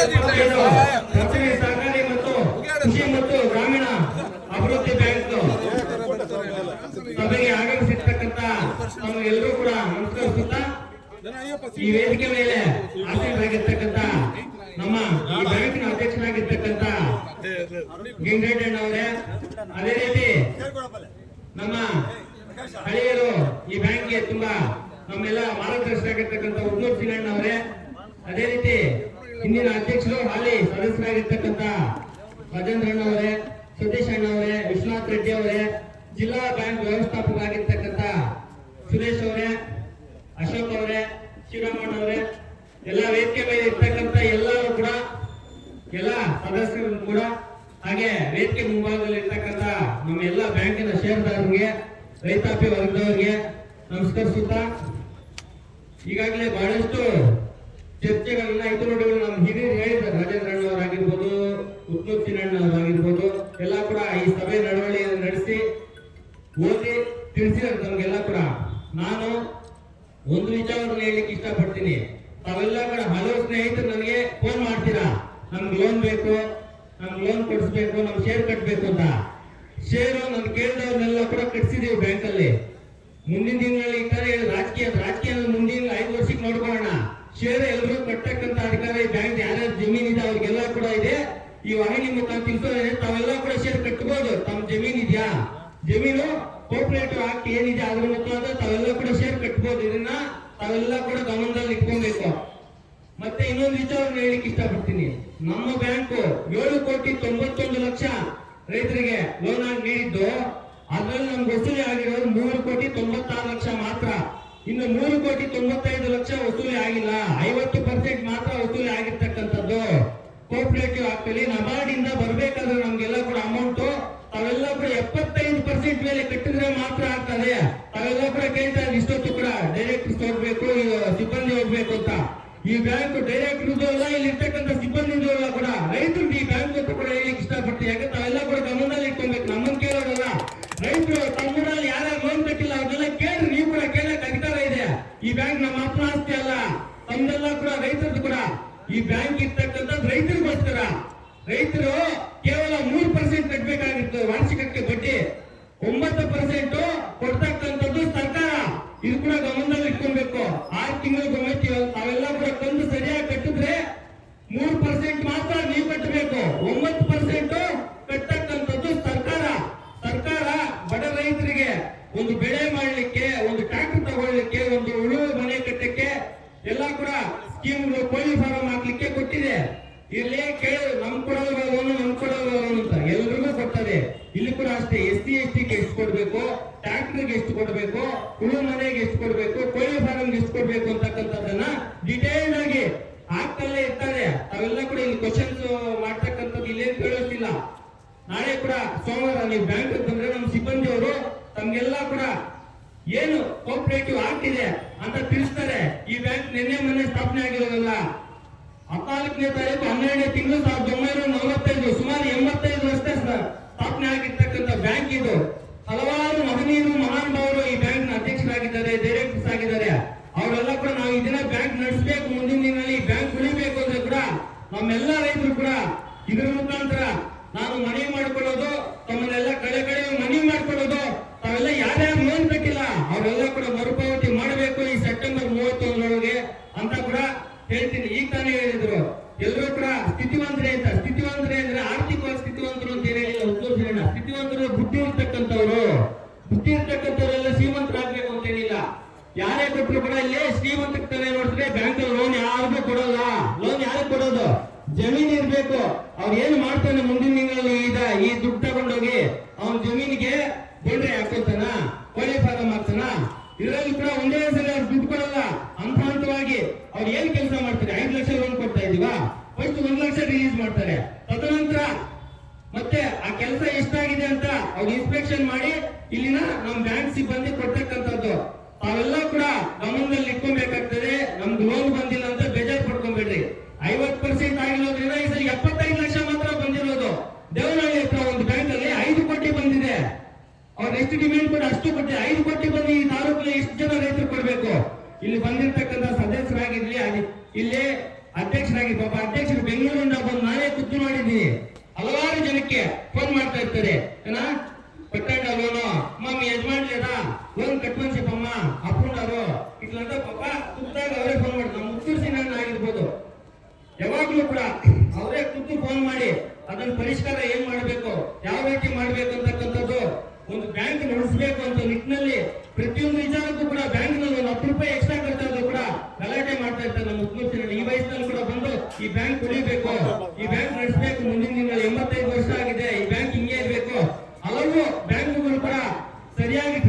Subsidy ಸಹಕಾರಿ ಮತ್ತು ಕೃಷಿ ಮತ್ತು ಗ್ರಾಮೀಣ ಅಭಿವೃದ್ಧಿ ಬ್ಯಾಂಕ್ ಸಭೆಗೆ ಆಗಮಿಸಿರ್ತಕ್ಕಂತ ನಮಗೆಲ್ಲರೂ ಕೂಡ ನಮಸ್ಕರಿಸುತ್ತಾ, ಈ ವೇದಿಕೆ ಮೇಲೆ ಆಸೀನರಾಗಿರ್ತಕ್ಕಂತ ನಮ್ಮ ಈ ಬ್ಯಾಂಕಿನ ಅಧ್ಯಕ್ಷರಾಗಿರ್ತಕ್ಕಂತ ಗಿಂಗಣ್ಣವರೇ ಅದೇ ರೀತಿ ನಮ್ಮ ಹಳೆಯರು ಈ ಬ್ಯಾಂಕ್ಗೆ ತುಂಬಾ ನಮ್ಮೆಲ್ಲ ಮಾರ್ಗದರ್ಶಕರಾಗಿರ್ತಕ್ಕಂಥ ಉದ್ನೂರ್ ಅವರೇ ಅದೇ ರೀತಿ ಹಿಂದಿನ ಅಧ್ಯಕ್ಷರು ಹಾಲಿ ಸದಸ್ಯರಾಗಿರ್ತಕ್ಕಂಥ ರಾಜೇಂದ್ರಣ್ಣ ಅವರೇ ಸತೀಶ್ ಅಣ್ಣವರೇ ವಿಶ್ವನಾಥ್ ರೆಡ್ಡಿ ಅವರೇ, ಜಿಲ್ಲಾ ಬ್ಯಾಂಕ್ ವ್ಯವಸ್ಥಾಪಕ ಆಗಿರ್ತಕ್ಕಂತ ಸುರೇಶ್ ಅವರೇ, ಅಶೋಕ್ ಅವರೇ, ಶಿವರಾಮಣ್ಣ ಅವರೇ, ಎಲ್ಲ ವೇದಿಕೆ ಮೇಲೆ ಇರ್ತಕ್ಕಂತ ಎಲ್ಲರೂ ಕೂಡ, ಎಲ್ಲ ಸದಸ್ಯರು ಕೂಡ, ಹಾಗೆ ವೇದಿಕೆ ಮುಂಭಾಗದಲ್ಲಿ ಇರ್ತಕ್ಕಂತ ನಮ್ಮ ಎಲ್ಲ ಬ್ಯಾಂಕಿನ ಶೇರ್ದಾರರಿಗೆ ರೈತಾಪಿ ವರ್ಗದವರಿಗೆ ನಮಸ್ಕರಿಸುತ್ತಾ, ಈಗಾಗಲೇ ಬಹಳಷ್ಟು ಚರ್ಚೆಗಳನ್ನ ನೋಡಿ ನಮ್ಮ ಹಿರಿಯರು ಹೇಳಿದ್ದಾರೆ. ರಾಜೇಂದ್ರಣ್ಣ ಅವರಾಗಿರ್ಬೋದು ಉತ್ಮತ್ತಿನ ಚಿನ್ನಣ್ಣ ಅವರಾಗಿರ್ಬೋದು ಎಲ್ಲ ಕೂಡ ಈ ಸಭೆ ನಡವಳಿಯನ್ನು ನಡೆಸಿ, ಓದಿ ತಿಳಿಸಿದ್ದಾರೆ ನಮ್ಗೆಲ್ಲ ಕೂಡ. ನಾನು ಒಂದು ವಿಚಾರವನ್ನು ಹೇಳಲಿಕ್ಕೆ ಇಷ್ಟಪಡ್ತೀನಿ. ತಾವೆಲ್ಲ ಕೂಡ ಹಲವು ಸ್ನೇಹಿತರು ನನಗೆ ಫೋನ್ ಮಾಡ್ತೀರಾ? ನಮ್ಗೆ ಲೋನ್ ಬೇಕು, ನಮ್ಗೆ ಲೋನ್ ಕೊಡಿಸ್ಬೇಕು, ನಮ್ಗೆ ಶೇರ್ ಕಟ್ಟಬೇಕು ಅಂತ. ಶೇರು ನನ್ನ ಕೇಳಿದವ್ರನ್ನೆಲ್ಲ ಕೂಡ ಕಟ್ಸಿದೀವಿ ಬ್ಯಾಂಕಲ್ಲಿ ಮುಂದಿನ ದಿನಗಳಲ್ಲಿ ಈ ತರ ರಾಜಕೀಯ ರಾಜಕೀಯ ಮುಂದಿನ ಐದು ವರ್ಷಕ್ಕೆ ನೋಡ್ಕೊಳ್ಳೋಣ. ಶೇರ್ ಎಲ್ಲರೂ ಕಟ್ಟಕ್ಕಂತ ಅಧಿಕಾರ ಈ ಬ್ಯಾಂಕ್ ಯಾರ್ಯಾರು ಜಮೀನ್ ಇದೆ ಅವ್ರಿಗೆಲ್ಲ ಕೂಡ ಇದೆ. ಈ ವಾಹಿನಿ ಮುಖಾಂತರ ತಿಳಿಸೋದ್ರೆ ತಾವೆಲ್ಲ ಕೂಡ ಶೇರ್ ಕಟ್ಟಬಹುದು ತಮ್ಮ ಜಮೀನ್ ಇದೆಯಾ? ಜಮೀನು ಕೋಪರೇಟಿವ್ ಆಕ್ಟ್ ಏನಿದೆ ಅದ್ರ ಮುಖಾಂತರ ತಾವೆಲ್ಲ ಕೂಡ ಶೇರ್ ಕಟ್ಟಬಹುದು ಇದನ್ನ ತಾವೆಲ್ಲ ಕೂಡ ಗಮನದಲ್ಲಿ ಇಟ್ಕೊಬೇಕು. ಮತ್ತೆ ಇನ್ನೊಂದು ವಿಚಾರವನ್ನು ಹೇಳಿಕ್ ಇಷ್ಟಪಡ್ತೀನಿ. ನಮ್ಮ ಬ್ಯಾಂಕು ಏಳು ಕೋಟಿ ತೊಂಬತ್ತೊಂದು ಲಕ್ಷ ರೈತರಿಗೆ ಲೋನ್ ಆಗಿ ನೀಡಿದ್ದು. ಅದ್ರಲ್ಲಿ ನಮ್ಗೆ ವಸೂಲಿ ಆಗಿರೋದು ಮೂರು ಕೋಟಿ ತೊಂಬತ್ತಾರು ಲಕ್ಷ ಮಾತ್ರ. ಇನ್ನು ಮೂರು ಕೋಟಿ ತೊಂಬತ್ತೈದು ಲಕ್ಷ ವಸೂಲಿ ಆಗಿಲ್ಲ. ಐವತ್ತು ಪರ್ಸೆಂಟ್ ಮಾತ್ರ ವಸೂಲಿ ಆಗಿರ್ತಕ್ಕಂಥದ್ದು. ಕೋಪರೇಟಿವ್ ಆಗ್ತಲ್ಲಿ ನಬಾರ್ಡಿಂದ ಬರ್ಬೇಕಾದ್ರೆ ನಮ್ಗೆಲ್ಲ ಕೂಡ ಅಮೌಂಟ್ ತಾವೆಲ್ಲ ಕೂಡ ಎಪ್ಪತ್ತೈದು ಪರ್ಸೆಂಟ್ ಮೇಲೆ ಕಟ್ಟಿದ್ರೆ ಮಾತ್ರ ಆಗ್ತದೆ. ತಾವೆಲ್ಲ ಕೂಡ ಕೇಳ್ತಾ ಇಷ್ಟೊತ್ತು ಕೂಡ ಡೈರೆಕ್ಟರ್ಸ್ ಹೋಗ್ಬೇಕು, ಸಿಬ್ಬಂದಿ ಹೋಗ್ಬೇಕು ಅಂತ. ಈ ಬ್ಯಾಂಕ್ ಡೈರೆಕ್ಟರ್ ಇಲ್ಲಿ ಇರ್ತಕ್ಕಂಥ ಸಿಬ್ಬಂದಿ ಕೂಡ, ರೈತರು ಈ ಬ್ಯಾಂಕ್ ಕೂಡ ಇಷ್ಟಪಡ್ತೀವಿ ಯಾಕೆ ತಾವೆಲ್ಲ ಕೂಡ ಗಮನದಲ್ಲಿ ಇಟ್ಕೊಬೇಕು ನಮ್ಮನ್ನ ಕೇಳೋದಲ್ಲ ರೈತರು ತಮ್ಮೂರಲ್ಲಿ ಯಾರ್ಯಾರು ಲೋನ್ ಕಟ್ಟಿಲ್ಲ ಅವ್ರನ್ನೆಲ್ಲ ಕೇಳ್ರಿ ನೀವು ಕೂಡ ಕೇಳಕ್ ಅಧಿಕಾರ ಇದೆ ಈ ಬ್ಯಾಂಕ್ ನಮ್ಮ ಅಪ್ಪನ ಆಸ್ತಿ ಅಲ್ಲ, ತಮ್ಮೆಲ್ಲ ಕೂಡ ರೈತರದ್ದು ಕೂಡ. ಈ ಬ್ಯಾಂಕ್ ಇರ್ತಕ್ಕಂಥ ರೈತರಿಗೋಸ್ಕರ, ರೈತರು ಕೇವಲ ಮೂರ್ ಪರ್ಸೆಂಟ್ ಕಟ್ಟಬೇಕಾಗಿತ್ತು ವಾರ್ಷಿಕಕ್ಕೆ ಬಡ್ಡಿ. ಒಂಬತ್ತು ಪರ್ಸೆಂಟ್ ಕೊಡ್ತಕ್ಕಂಥದ್ದು ಸರ್ಕಾರ. ಇದು ಕೂಡ ಗಮನದಲ್ಲಿ ಇಟ್ಕೊಬೇಕು ಆರು ತಿಂಗಳಿಗೊಮ್ಮೆ ಇಲ್ಲಿ ಕೇಳಿ ನಮ್ ಕೊಡೋದು ನಮ್ ಕೊಡೋದು ಅಂತ ಎಲ್ರಿಗೂ ಕೊಡ್ತದೆ ಇಲ್ಲಿ ಕೂಡ ಅಷ್ಟೇ ಎಸ್ ಸಿ, ಎಸ್ ಟಿಗೆ ಎಷ್ಟು ಕೊಡ್ಬೇಕು ಟ್ರ್ಯಾಕ್ಟರ್ಗೆ ಎಷ್ಟು ಕೊಡ್ಬೇಕು ಹುಳು ಮನೆಗೆ ಎಷ್ಟು ಕೊಡ್ಬೇಕು ಕೋಳಿ ಫಾರಂಗೆ ಎಷ್ಟು ಕೊಡ್ಬೇಕು ಅಂತಕ್ಕಂಥದ್ದನ್ನ ಡಿಟೇಲ್ಡ್ ಆಗಿ ಆಗ್ತಲ್ಲೇ ಇರ್ತಾರೆ. ಅವೆಲ್ಲ ಕೂಡ ಇಲ್ಲಿ ಕ್ವಶನ್ಸ್ ಮಾಡ್ತಕ್ಕಂಥದ್ದು ಇಲ್ಲೇನು ಕೇಳೋದಿಲ್ಲ ನಾಳೆ ಕೂಡ ಸೋಮವಾರ ನೀವು ಬ್ಯಾಂಕ್ ಬಂದ್ರೆ ನಮ್ಮ ಸಿಬ್ಬಂದಿ ಅವರು ತಮ್ಗೆಲ್ಲ ಕೂಡ ಏನು ಕೋಪರೇಟಿವ್ ಆಗ್ತಿದೆ ಅಂತ ತಿಳಿಸ್ತಾರೆ. ಈ ಬ್ಯಾಂಕ್ ನಿನ್ನೆ ಮೊನ್ನೆ ಸ್ಥಾಪನೆ ಆಗಿರೋದಲ್ಲ. ಹದಿನಾಲ್ಕನೇ ತಾರೀಕು ಹನ್ನೆರಡನೇ ತಿಂಗಳು ಸಾವಿರದ ಒಂಬೈನೂರ ನಲವತ್ತೈದು, ಸುಮಾರು ಎಂಬತ್ತೈದು ವರ್ಷ ಸ್ಥಾಪನೆ ಆಗಿರ್ತಕ್ಕಂಥ ಬ್ಯಾಂಕ್ ಇದು. ಹಲವಾರು ಮಹನೀಯರು ಮಹಾನುಭಾವರು ಈ ಬ್ಯಾಂಕ್ನ ಅಧ್ಯಕ್ಷರಾಗಿದ್ದಾರೆ ಡೈರೆಕ್ಟರ್ಸ್ ಆಗಿದ್ದಾರೆ ಅವರೆಲ್ಲ ಕೂಡ ನಾವು ಈ ದಿನ ಬ್ಯಾಂಕ್ ನಡೆಸಬೇಕು, ಮುಂದಿನ ದಿನದಲ್ಲಿ ಬ್ಯಾಂಕ್ ಉಳಿಬೇಕು ಅಂದ್ರೆ ಕೂಡ ನಮ್ಮೆಲ್ಲ ರೈತರು ಕೂಡ ಇದರ ಮುಖಾಂತರ ನಾನು ಮನವಿ ಮಾಡಿಕೊಳ್ಳೋದು ತಮ್ಮನ್ನೆಲ್ಲ ಕಡೆ ಕಡೆ ಮನವಿ ಮಾಡಿಕೊಳ್ಳೋದು ತಾವೆಲ್ಲ ಯಾರ್ಯಾರು ಲೋನ್ ಕಟ್ಟಿಲ್ಲ ಅವರೆಲ್ಲ ಕೂಡ ಮರುಪಾವತಿ ಮಾಡಬೇಕು ಈ ಸೆಪ್ಟೆಂಬರ್ ಮೂವತ್ತೊಂದರೊಳಗೆ ಅಂತ ಕೂಡ ಹೇಳ್ತೀನಿ ಈಗ ತಾನೇ ಹೇಳಿದ್ರು ಎಲ್ಲರೂ ಕೂಡ ಸ್ಥಿತಿವಂತರೇ ಅಂತ ಸ್ಥಿತಿವಂತರೇ ಅಂದ್ರೆ ಆರ್ಥಿಕವಾಗಿ ಸ್ಥಿತಿವಂತರು ಅಂತ ಏನ್ ಹೇಳಿಲ್ಲ ಉದ್ಯೋಗ ಹೇಳೋಣ ಸ್ಥಿತಿವಂತರು ಬುದ್ಧಿ ಇರ್ತಕ್ಕಂಥವ್ರು ಬುದ್ಧಿ ಇರ್ತಕ್ಕಂಥವರೆಲ್ಲ ಶ್ರೀಮಂತರಾಗ್ಬೇಕು ಅಂತ ಏನಿಲ್ಲ ಯಾರೇ ಕೊಟ್ಟರು ಕೂಡ ಇಲ್ಲೇ ಶ್ರೀಮಂತಕ್ಕೆ ನೋಡಿದ್ರೆ ಬ್ಯಾಂಕ್ ಲೋನ್ ಯಾರಿಗೂ ಕೊಡೋಲ್ಲ. ಲೋನ್ ಯಾರಿಗೆ ಕೊಡೋದು? ಜಮೀನ್ ಇರ್ಬೇಕು. ಅವ್ರು ಏನು ಮಾಡ್ತಾನೆ ಮುಂದಿನ ತಿಂಗಳಲ್ಲಿ ಈಗ ಈ ದುಡ್ಡು ತಗೊಂಡೋಗಿ ಅವನ ಜಮೀನಿಗೆ ಬೋಂಡ್ರೆ ಹಾಕೋತಾನ ಕೋಳಿ ಫಾರಂ ಮಾಡ್ತಾನ? ಇದರಲ್ಲಿ ಕೂಡ ಒಂದೇ ಸಲ ಅವ್ರು ದುಡ್ಡು ಕೊಡಲ್ಲ. ಹಂತ ಹಂತವಾಗಿ ಅವ್ರು ಏನ್ ಕೆಲಸ ಮಾಡ್ತಾರೆ? ಐದು ಲಕ್ಷ ಲೋನ್ ಕೊಡ್ತಾ ಇದೀವಾ? ಫಸ್ಟ್ ಒಂದ್ ಲಕ್ಷ ರಿಲೀಸ್ ಮಾಡ್ತಾರೆ. ತದನಂತರ ಮತ್ತೆ ಆ ಕೆಲಸ ಎಷ್ಟಾಗಿದೆ ಅಂತ ಅವ್ರು ಇನ್ಸ್ಪೆಕ್ಷನ್ ಮಾಡಿ ಇಲ್ಲಿನ ನಮ್ ಬ್ಯಾಂಕ್ ಸಿಬ್ಬಂದಿ ಕೊಡ್ತಕ್ಕಂಥದ್ದು ತಾವೆಲ್ಲ ಕೂಡ ಗಮನದಲ್ಲಿ ಇಟ್ಕೊಬೇಕಾಗ್ತದೆ. ನಮ್ದು ಲೋನ್ ಬಂದಿಲ್ಲ ಅಂತ ಬೇಜಾರ್ ಪಡ್ಕೊಂಬೇಡ್ರಿ ಐವತ್ ಪರ್ಸೆಂಟ್ ಆಗಿರೋದ್ರಿಂದ ಈ ಸರಿ ಎಪ್ಪತ್ತೈದು ಲಕ್ಷ ಮಾತ್ರ ಬಂದಿರೋದು. ದೇವನಹಳ್ಳಿ ಹತ್ರ ಒಂದು ಬ್ಯಾಂಕ್ ಅಲ್ಲಿ ಐದು ಕೋಟಿ ಬಂದಿದೆ. ಅವ್ರ ಎಷ್ಟು ಡಿಮ್ಯಾಂಡ್ ಕೂಡ ಅಷ್ಟು ಕೊಟ್ಟೆ ಐದು ಕೋಟಿ ಬಂದು ಈ ತಾಲೂಕಿನ ಎಷ್ಟು ಜನ ರೈತರು ಕೊಡ್ಬೇಕು. ಇಲ್ಲಿ ಬಂದಿರ್ತಕ್ಕಂಥ ಸದಸ್ಯರಾಗಿರ್ಲಿ, ಅಲ್ಲಿ ಇಲ್ಲಿ ಅಧ್ಯಕ್ಷರಾಗಿ, ಪಾಪ ಅಧ್ಯಕ್ಷರು ಬೆಂಗಳೂರಿಂದ ಬಂದು ನಾನೇ ಖುದ್ದು ಮಾಡಿದ್ದೀನಿ ಹಲವಾರು ಜನಕ್ಕೆ ಫೋನ್ ಮಾಡ್ತಾ ಇರ್ತಾರೆ. ಖುದ್ದಾಗಿ ಅವರೇ ಫೋನ್ ಮಾಡಿ. ನಮ್ಮ ಮುತ್ತೂರು ಸಿನಣ್ಣ ಆಗಿರ್ಬೋದು. ಯಾವಾಗ್ಲೂ ಕೂಡ ಅವರೇ ಖುದ್ದು ಫೋನ್ ಮಾಡಿ. ಅದನ್ನ ಪರಿಷ್ಕಾರ ಏನ್ ಮಾಡಬೇಕು? ಯಾವ ರೀತಿ ಮಾಡಬೇಕು ಅಂತಕ್ಕಂಥದ್ದು ಒಂದು ಬ್ಯಾಂಕ್ ನಡೆಸಬೇಕು ಅಂತ ನಿಟ್ಟಿನಲ್ಲಿ ಪ್ರತಿಯೊಂದು ವಿಚಾರಕ್ಕೂ ಕೂಡ ಬ್ಯಾಂಕ್ನಲ್ಲಿ ಒಂದು ಹತ್ತು ರೂಪಾಯಿ ಎಕ್ಸ್ಟ್ರಾ ಖರ್ಚಾದ್ರು ಕೂಡ ಗಲಾಟೆ ಮಾಡ್ತಾ ಇರ್ತಾರೆ ನಮ್ಮ ಮುಖ್ಯಮಂತ್ರಿ ಈ ವಯಸ್ಸಿನಲ್ಲಿ ಕೂಡ ಬಂದು ಈ ಬ್ಯಾಂಕ್ ಉಳಿಬೇಕು. ಈ ಬ್ಯಾಂಕ್ ನಡೆಸಬೇಕು. ಮುಂದಿನ ದಿನಗಳಲ್ಲಿ ಎಂಬತ್ತೈದು ವರ್ಷ ಆಗಿದೆ. ಈ ಬ್ಯಾಂಕ್ ಹಿಂಗೆ ಇರಬೇಕು. ಹಲವು ಬ್ಯಾಂಕುಗಳು ಕೂಡ ಸರಿಯಾಗಿ